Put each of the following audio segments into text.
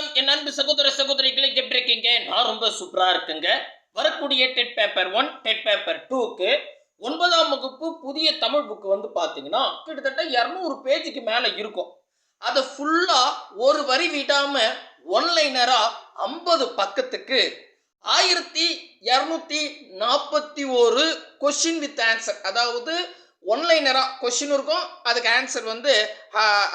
வணக்கம். என் அன்பு சகோதர சகோதரிகளை எப்படி இருக்கீங்க? நான் ரொம்ப சூப்பரா இருக்குங்க. வரக்கூடிய TET paper one TET paper டூக்கு ஒன்பதாம் வகுப்பு புதிய தமிழ் புக்கு வந்து பார்த்தீங்கன்னா கிட்டத்தட்ட இரநூறு பேஜுக்கு மேலே இருக்கும். அதை ஃபுல்லாக ஒரு வரி விடாம ஒன்லைனராக ஐம்பது பக்கத்துக்கு ஆயிரத்தி இரநூத்தி நாற்பத்தி ஒரு கொஷின் வித் ஆன்சர் அதாவது ஒன்லைனராக கொஷின் இருக்கும். அதுக்கு ஆன்சர் வந்து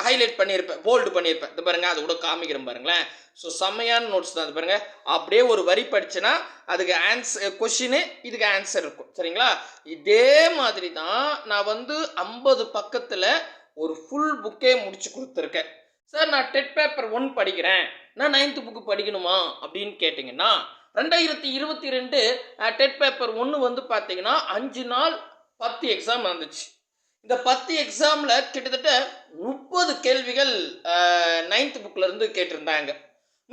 ஹைலைட் பண்ணியிருப்பேன் போல்டு பண்ணியிருப்பேன். இது பாருங்கள் அது கூட காமிக்கிறேன் பாருங்களேன். ஸோ செம்மையான நோட்ஸ் தான் அது பாருங்கள் அப்படியே ஒரு வரி படிச்சேன்னா அதுக்கு ஆன்சர் கொஷினு இதுக்கு ஆன்சர் இருக்கும். சரிங்களா? இதே மாதிரி தான் நான் வந்து ஐம்பது பக்கத்தில் ஒரு ஃபுல் புக்கே முடிச்சு கொடுத்துருக்கேன். சார் நான் டெட் பேப்பர் ஒன் படிக்கிறேன். நான் நைன்த்து புக்கு படிக்கணுமா? அப்படின்னு கேட்டிங்கன்னா ரெண்டாயிரத்தி இருபத்தி ரெண்டு டெட் பேப்பர் ஒன்று வந்து பார்த்தீங்கன்னா அஞ்சு நாள் பத்து எக்ஸாம் நடந்துச்சு. இந்த பத்து எக்ஸாமில் கிட்டத்தட்ட முப்பது கேள்விகள் நைன்த் புக்கில் இருந்து கேட்டிருந்தாங்க.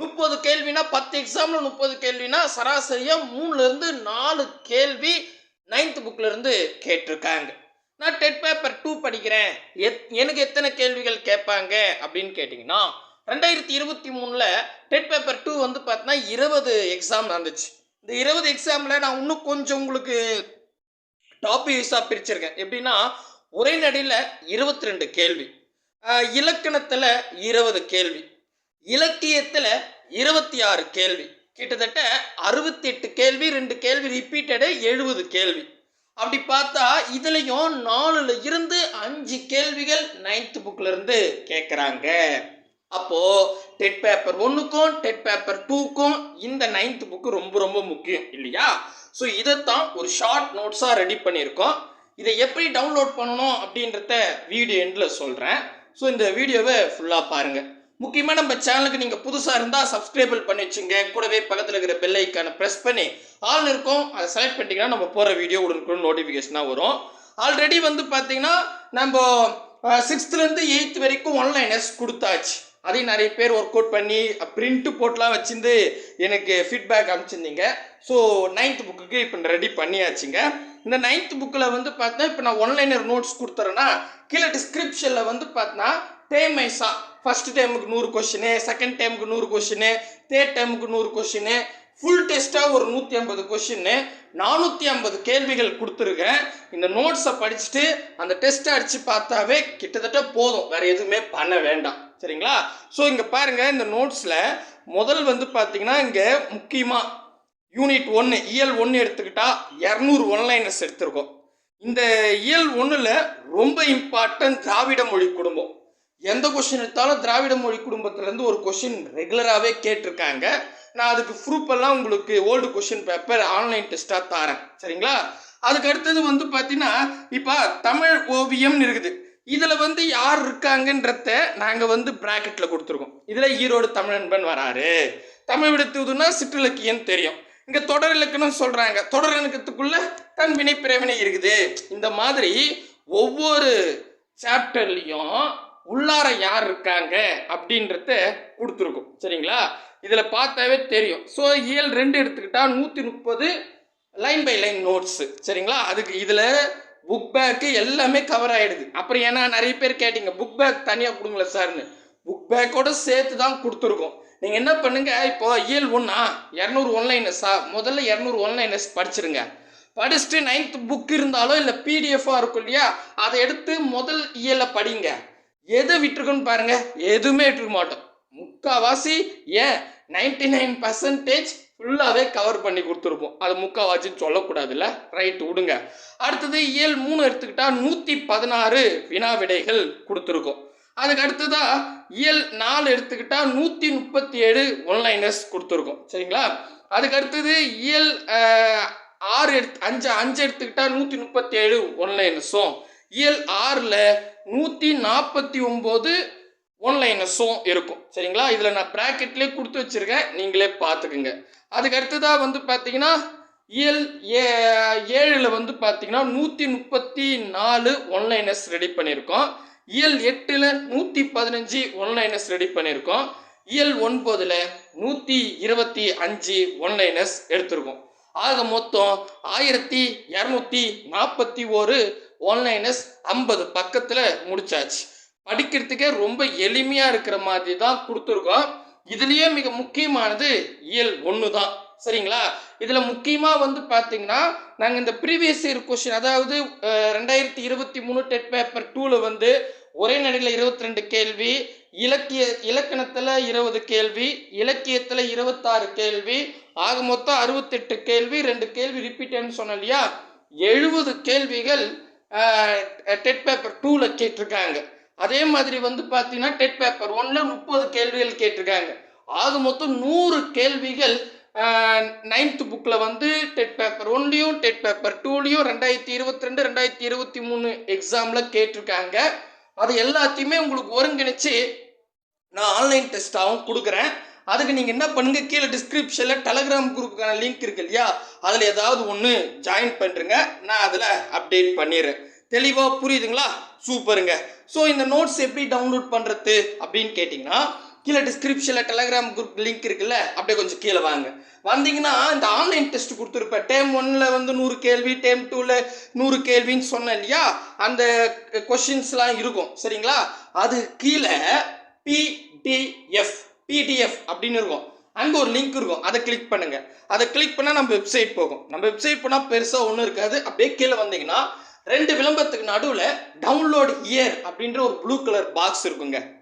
முப்பது கேள்வினா பத்து எக்ஸாமில் முப்பது கேள்வினா சராசரியாக மூணுலேருந்து நாலு கேள்வி நைன்த் புக்கில் இருந்து கேட்டிருக்காங்க. நான் டெட் பேப்பர் டூ படிக்கிறேன். எத் எனக்கு எத்தனை கேள்விகள் கேட்பாங்க அப்படின்னு கேட்டிங்கன்னா ரெண்டாயிரத்தி இருபத்தி மூணில் டெட் பேப்பர் டூ வந்து பார்த்தீங்கன்னா இருபது எக்ஸாம் நடந்துச்சு. இந்த இருபது எக்ஸாமில் நான் இன்னும் கொஞ்சம் உங்களுக்கு டாப் யூஸாக பிரிச்சிருக்கேன். எப்படின்னா உரைநடையில் இருபத்தி ரெண்டு கேள்வி. இலக்கணத்தில் இருபது கேள்வி. இலக்கியத்தில் இருபத்தி ஆறு கேள்வி. கிட்டத்தட்ட அறுபத்தி எட்டு கேள்வி ரெண்டு கேள்வி ரிப்பீட்டடு எழுபது கேள்வி. அப்படி பார்த்தா இதுலேயும் நாலுல இருந்து அஞ்சு கேள்விகள் நைன்த் புக்கில் இருந்து கேட்குறாங்க அப்போது டெட் பேப்பர் ஒன்றுக்கும் டெட் பேப்பர் டூக்கும் இந்த நைன்த் புக்கு ரொம்ப ரொம்ப முக்கியம் இல்லையா? ஸோ இதைத்தான் ஒரு ஷார்ட் நோட்ஸாக ரெடி பண்ணியிருக்கோம். இதை எப்படி டவுன்லோட் பண்ணணும் அப்படின்றத வீடியோ எண்டில் சொல்கிறேன் ஸோ இந்த வீடியோவை ஃபுல்லாக பாருங்கள் முக்கியமாக நம்ம சேனலுக்கு நீங்கள் புதுசாக இருந்தால் சப்ஸ்கிரைபிள் பண்ணி வச்சுங்க. கூடவே பக்கத்தில் இருக்கிற பெல் ஐக்கானை ப்ரெஸ் பண்ணி ஆல் இருக்கும். அதை செலக்ட் பண்ணிட்டீங்கன்னா நம்ம போகிற வீடியோ உடனுக்குடன் நோட்டிஃபிகேஷனாக வரும். ஆல்ரெடி வந்து பார்த்தீங்கன்னா நம்ம சிக்ஸ்த்துலேருந்து எயித்து வரைக்கும் ஒன்லைன் எஸ் கொடுத்தாச்சு. அதையும் நிறைய பேர் ஒர்க் அவுட் பண்ணி பிரிண்ட்டு போட்டுலாம் வச்சுருந்து எனக்கு ஃபீட்பேக் அனுப்பிச்சிருந்தீங்க. ஸோ நைன்த் புக்குக்கு இப்போ ரெடி பண்ணியாச்சுங்க. இந்த நைன்த் புக்கில் வந்து பார்த்தா இப்போ நான் ஒன்லைனர் நோட்ஸ் கொடுத்துறேன்னா கீழே டிஸ்கிரிப்ஷனில் வந்து பார்த்தா டேம் வைஸாக ஃபஸ்ட் டைமுக்கு நூறு கொஷினு செகண்ட் டைமுக்கு நூறு கொஷினு தேர்ட் டைமுக்கு நூறு கொஷினு ஃபுல் டெஸ்ட்டாக ஒரு நூற்றி ஐம்பது கொஷின்னு நானூற்றி ஐம்பது கேள்விகள் கொடுத்துருக்கேன். இந்த நோட்ஸை படிச்சுட்டு அந்த டெஸ்ட்டை அடித்து பார்த்தாவே கிட்டத்தட்ட போதும். வேறு எதுவுமே பண்ண வேண்டாம். சரிங்களா? ஸோ இங்கே பாருங்கள் இந்த நோட்ஸில் முதல் வந்து பார்த்தீங்கன்னா இங்கே முக்கியமாக யூனிட் ஒன்று இயல் ஒன்று எடுத்துக்கிட்டால் இரநூறு ஒன்லைனர்ஸ் எடுத்திருக்கோம். இந்த இயல் ஒன்றில் ரொம்ப இம்பார்ட்டன்ட் திராவிட மொழி குடும்பம். எந்த கொஷின் எடுத்தாலும் திராவிட மொழி குடும்பத்துலேருந்து ஒரு கொஷின் ரெகுலராகவே கேட்டிருக்காங்க. நான் அதுக்கு ப்ரூஃப் எல்லாம் உங்களுக்கு ஓல்டு கொஷின் பேப்பர் ஆன்லைன் டெஸ்ட்டாக தரேன். சரிங்களா? அதுக்கு அடுத்தது வந்து பார்த்தீங்கன்னா இப்போ தமிழ் ஓவியம்னு இருக்குது. இதில் வந்து யார் இருக்காங்கன்றத நாங்கள் வந்து ப்ராக்கெட்டில் கொடுத்துருக்கோம். இதில் ஈரோடு தமிழன்பன் வராரு. தமிழ் விடுத்துவதுன்னா சிற்றிலக்கியம் தெரியும். இங்கே தொடர் இலக்கணம் சொல்கிறாங்க தொடர் இலக்கத்துக்குள்ள தன் வினை பிறவினை இருக்குது. இந்த மாதிரி ஒவ்வொரு சாப்டர்லேயும் உள்ளார யார் இருக்காங்க அப்படின்றத கொடுத்துருக்கோம். சரிங்களா? இதில் பார்த்தாவே தெரியும். ஸோ இயல் ரெண்டு எடுத்துக்கிட்டால் நூற்றி முப்பது லைன் பை லைன் நோட்ஸு சரிங்களா? அதுக்கு இதில் புக் பேக்கு எல்லாமே கவர் ஆகிடுது அப்புறம் ஏன்னா நிறைய பேர் கேட்டிங்க புக் பேக் தனியாக கொடுங்களேன் சார்னு. புக் பேக்கோட சேர்த்து தான் கொடுத்துருக்கோம். நீங்கள் என்ன பண்ணுங்கள் இப்போ இயல் ஒன்றா இரநூறு ஒன்லைனஸா முதல்ல இரநூறு ஒன்லைனஸ் படிச்சிருங்க. படிச்சுட்டு நைன்த் புக் இருந்தாலோ இல்லை பிடிஎஃபாக இருக்கும் இல்லையா அதை எடுத்து முதல் இயலை படிங்க. எதை விட்டுருக்குன்னு பாருங்க. எதுவுமே விட்டுருக்க மாட்டோம். முக்காவாசி ஏன்? நைன்டி நைன் பர்சன்டேஜ் ஃபுல்லாகவே கவர் பண்ணி கொடுத்துருப்போம். அது முக்காவாச்சின்னு சொல்லக்கூடாதுல்ல? ரைட் விடுங்க. அடுத்தது இயல் மூணு எடுத்துக்கிட்டா நூற்றி பதினாறு வினா விடைகள் கொடுத்துருக்கோம். அதுக்கு அடுத்ததா இயல் நாலு எடுத்துக்கிட்டா நூற்றி முப்பத்தி ஏழு ஒன்லைனர்ஸ் கொடுத்துருக்கோம். சரிங்களா? அதுக்கு அடுத்தது இயல் ஆறு எடுத்து அஞ்சு அஞ்சு எடுத்துக்கிட்டா நூற்றி முப்பத்தி ஏழு ஒன்லைனர்ஸும் இயல் ஆறில் நூற்றி நாற்பத்தி ஒம்பது ஒன்லைனஸும் இருக்கும். சரிங்களா? இதில் நான் ப்ராக்கெட்லேயே கொடுத்து வச்சுருக்கேன். நீங்களே பார்த்துக்குங்க. அதுக்கு அடுத்ததாக வந்து பார்த்தீங்கன்னா இயல் ஏ ஏழில் வந்து பார்த்தீங்கன்னா நூற்றி முப்பத்தி நாலு ஒன்லைனஸ் ரெடி பண்ணியிருக்கோம். இயல் எட்டில் நூற்றி பதினஞ்சு ஒன்லைனஸ் ரெடி பண்ணியிருக்கோம். இயல் ஒன்பதில் நூற்றி இருபத்தி அஞ்சு ஒன்லைனஸ் எடுத்திருக்கோம். ஆக மொத்தம் ஆயிரத்தி இரநூத்தி நாற்பத்தி ஒரு ஒன்லைனஸ் ஐம்பது பக்கத்தில் முடிச்சாச்சு. படிக்கிறதுக்கே ரொம்ப எளிமையாக இருக்கிற மாதிரி தான் கொடுத்துருக்கோம். இதுலேயே மிக முக்கியமானது இயல் ஒன்று தான். சரிங்களா? இதில் முக்கியமாக வந்து பார்த்தீங்கன்னா நாங்கள் இந்த ப்ரீவியஸ் இயர் கொஷின் அதாவது ரெண்டாயிரத்தி இருபத்தி மூணு டெட் பேப்பர் டூவில் வந்து ஒரே நடையில் இருபத்தி ரெண்டு கேள்வி இலக்கிய இலக்கணத்தில் இருபது கேள்வி இலக்கியத்தில் இருபத்தாறு கேள்வி ஆக மொத்தம் அறுபத்தெட்டு கேள்வி ரெண்டு கேள்வி ரிப்பீட்டட்னு சொன்னேன் இல்லையா? எழுபது கேள்விகள் டெட் பேப்பர் டூவில் கேட்டிருக்காங்க. அதே மாதிரி வந்து பார்த்தீங்கன்னா டெட் பேப்பர் ஒன்றில் முப்பது கேள்விகள் கேட்டிருக்காங்க. ஆக மொத்தம் நூறு கேள்விகள் நைன்த்து புக்கில் வந்து டெட் பேப்பர் ஒன்லேயும் டெட் பேப்பர் டூலேயும் ரெண்டாயிரத்தி இருபத்தி ரெண்டு ரெண்டாயிரத்தி இருபத்தி மூணு எக்ஸாமில் கேட்டிருக்காங்க. அது எல்லாத்தையுமே உங்களுக்கு ஒருங்கிணைச்சு நான் ஆன்லைன் டெஸ்ட்டாகவும் கொடுக்குறேன். அதுக்கு நீங்கள் என்ன பண்ணுங்க? கீழே டிஸ்கிரிப்ஷனில் டெலகிராம் குரூப்புக்கான லிங்க் இருக்கு இல்லையா? அதில் ஏதாவது ஒன்று ஜாயின் பண்ணுறேங்க நான் அதில் அப்டேட் பண்ணிடுறேன். தெளிவாக புரியுதுங்களா? சூப்பருங்க. ஸோ இந்த நோட்ஸ் எப்படி டவுன்லோட் பண்ணுறது அப்படின்னு கேட்டிங்கன்னா கீழே டிஸ்கிரிப்ஷனில் டெலகிராம் குரூப் லிங்க் இருக்குல்ல? அப்படியே கொஞ்சம் கீழே வாங்க. வந்தீங்கன்னா இந்த ஆன்லைன் டெஸ்ட் கொடுத்துருப்பேன் டேம் ஒன்னில் வந்து நூறு கேள்வி டேம் டூவில் நூறு கேள்வின்னு சொன்னேன் இல்லையா? அந்த கொஷின்ஸ்லாம் இருக்கும். சரிங்களா? அது கீழே பிடிஎஃப் பிடிஎஃப் அப்படின்னு இருக்கும். அங்கே ஒரு லிங்க் இருக்கும். அதை கிளிக் பண்ணுங்க. அதை கிளிக் பண்ணால் நம்ம வெப்சைட் போகும். நம்ம வெப்சைட் போனால் பெருசாக ஒன்றும் இருக்காது. அப்படியே கீழே வந்தீங்கன்னா ரெண்டு விளம்பரத்துக்கு நடுவில் டவுன்லோட் இயர் அப்படின்ற ஒரு ப்ளூ கலர் பாக்ஸ் இருக்குங்க.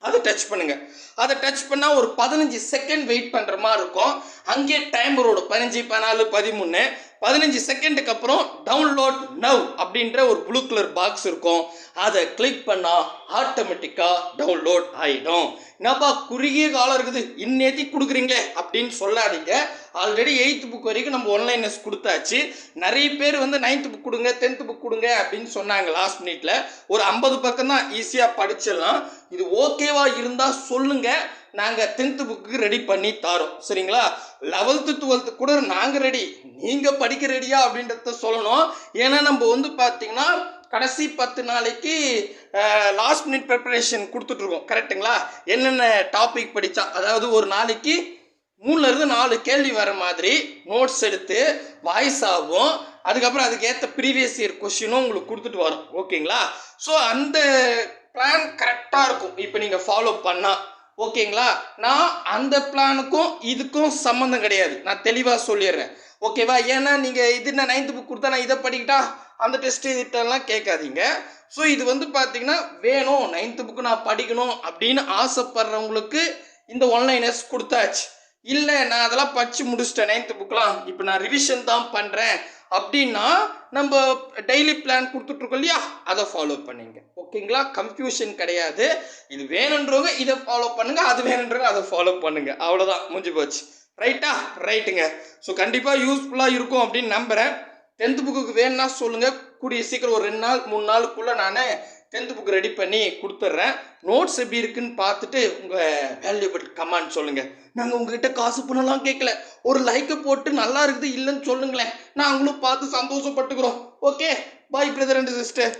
அதை டச் பண்ணுங்க. அதை டச் பண்ணால் ஒரு பதினஞ்சு செகண்ட் வெயிட் பண்ணுற மாதிரி இருக்கும். அங்கேயே டைம் ரோடு பதினஞ்சு பதினாலு பதிமூணு. பதினஞ்சு செகண்டுக்கு அப்புறம் டவுன்லோட் நவ் அப்படின்ற ஒரு ப்ளூ கலர் பாக்ஸ் இருக்கும். அதை கிளிக் பண்ணால் ஆட்டோமேட்டிக்காக டவுன்லோட் ஆகிடும் என்னப்பா குறுகிய காலம் இருக்குது. இன்னேத்தி கொடுக்குறீங்களே அப்படின்னு சொல்லாதீங்க. ஆல்ரெடி எயித்து புக் வரைக்கும் நம்ம ஒன்லைனஸ் கொடுத்தாச்சு. நிறைய பேர் வந்து நைன்த்து புக் கொடுங்க டென்த்து புக் கொடுங்க அப்படின்னு சொன்னாங்க லாஸ்ட் மினிட்ல ஒரு ஐம்பது பக்கம் தான் ஈஸியாக படிச்சிடலாம். இது ஓகேவா இருந்தால் சொல்லுங்கள் நாங்கள் டென்த்து புக்கு ரெடி பண்ணி தரோம். சரிங்களா? லெவல்த்து டுவெல்த்து கூட நாங்கள் ரெடி நீங்கள் படிக்க ரெடியா அப்படின்றத சொல்லணும். ஏன்னா நம்ம வந்து பார்த்தீங்கன்னா கடைசி பத்து நாளைக்கு லாஸ்ட் மினிட் ப்ரிப்பரேஷன் கொடுத்துட்ருக்கோம் கரெக்ட்டுங்களா என்னென்ன டாபிக் படித்தா அதாவது ஒரு நாளைக்கு மூணுலேருந்து நாலு கேள்வி வர மாதிரி நோட்ஸ் எடுத்து வாய்ஸ் ஆகும். அதுக்கப்புறம் அதுக்கேற்ற ப்ரீவியஸ் இயர் கொஷினும் உங்களுக்கு கொடுத்துட்டு வரும். ஓகேங்களா? ஸோ அந்த பிளான் கரெக்டாக இருக்கும். இப்போ நீங்கள் ஃபாலோ பண்ணால் ஓகேங்களா? நான் அந்த பிளானுக்கும் இதுக்கும் சம்மந்தம் கிடையாது. நான் தெளிவாக சொல்லிடுறேன். ஓகேவா? ஏன்னா நீங்கள் இது நான் நைன்த்து புக் கொடுத்தா நான் இதை படிக்கிட்டா? அந்த டெஸ்ட் இதெல்லாம் கேட்காதீங்க. ஸோ இது வந்து பார்த்தீங்கன்னா வேணும். நைன்த்து புக்கு நான் படிக்கணும் அப்படின்னு ஆசைப்படுறவங்களுக்கு இந்த ஒன்லைனர்ஸ் கொடுத்தாச்சு. இல்லை நான் அதெல்லாம் படித்து முடிச்சிட்டேன் நைன்த்து புக்கெலாம் இப்போ நான் ரிவிஷன் தான் பண்ணுறேன் அப்படின்னா நம்ம டெய்லி பிளான் கொடுத்துட்ருக்கோம் இல்லையா? அதை ஃபாலோ பண்ணிங்க. ஓகேங்களா கன்ஃபியூஷன் கிடையாது. இது வேணுன்றவங்க இதை ஃபாலோ பண்ணுங்கள் அது வேணுன்றவங்க அதை ஃபாலோ பண்ணுங்கள் அவ்வளோதான் முடிஞ்சு போச்சு. ரைட்டா ரைட்டுங்க ஸோ கண்டிப்பாக யூஸ்ஃபுல்லாக இருக்கும் அப்படின்னு நம்புகிறேன் டென்த்து புக்குக்கு வேணும்னா சொல்லுங்கள் கூடிய சீக்கிரம் ஒரு ரெண்டு நாள் மூணு நாளுக்குள்ளே நான் டென்த்து புக் ரெடி பண்ணி கொடுத்துட்றேன் நோட்ஸ் எப்படி இருக்குன்னு பார்த்துட்டு உங்கள் வேல்யூபிள் கமெண்ட் சொல்லுங்கள் நாங்கள் உங்ககிட்ட காசு பண்ணலாம் கேட்கல ஒரு லைக்கை போட்டு நல்லா இருக்குது இல்லைன்னு சொல்லுங்களேன். நாங்களும் பார்த்து சந்தோஷப்பட்டுக்கிறோம். Okay bye brother and sister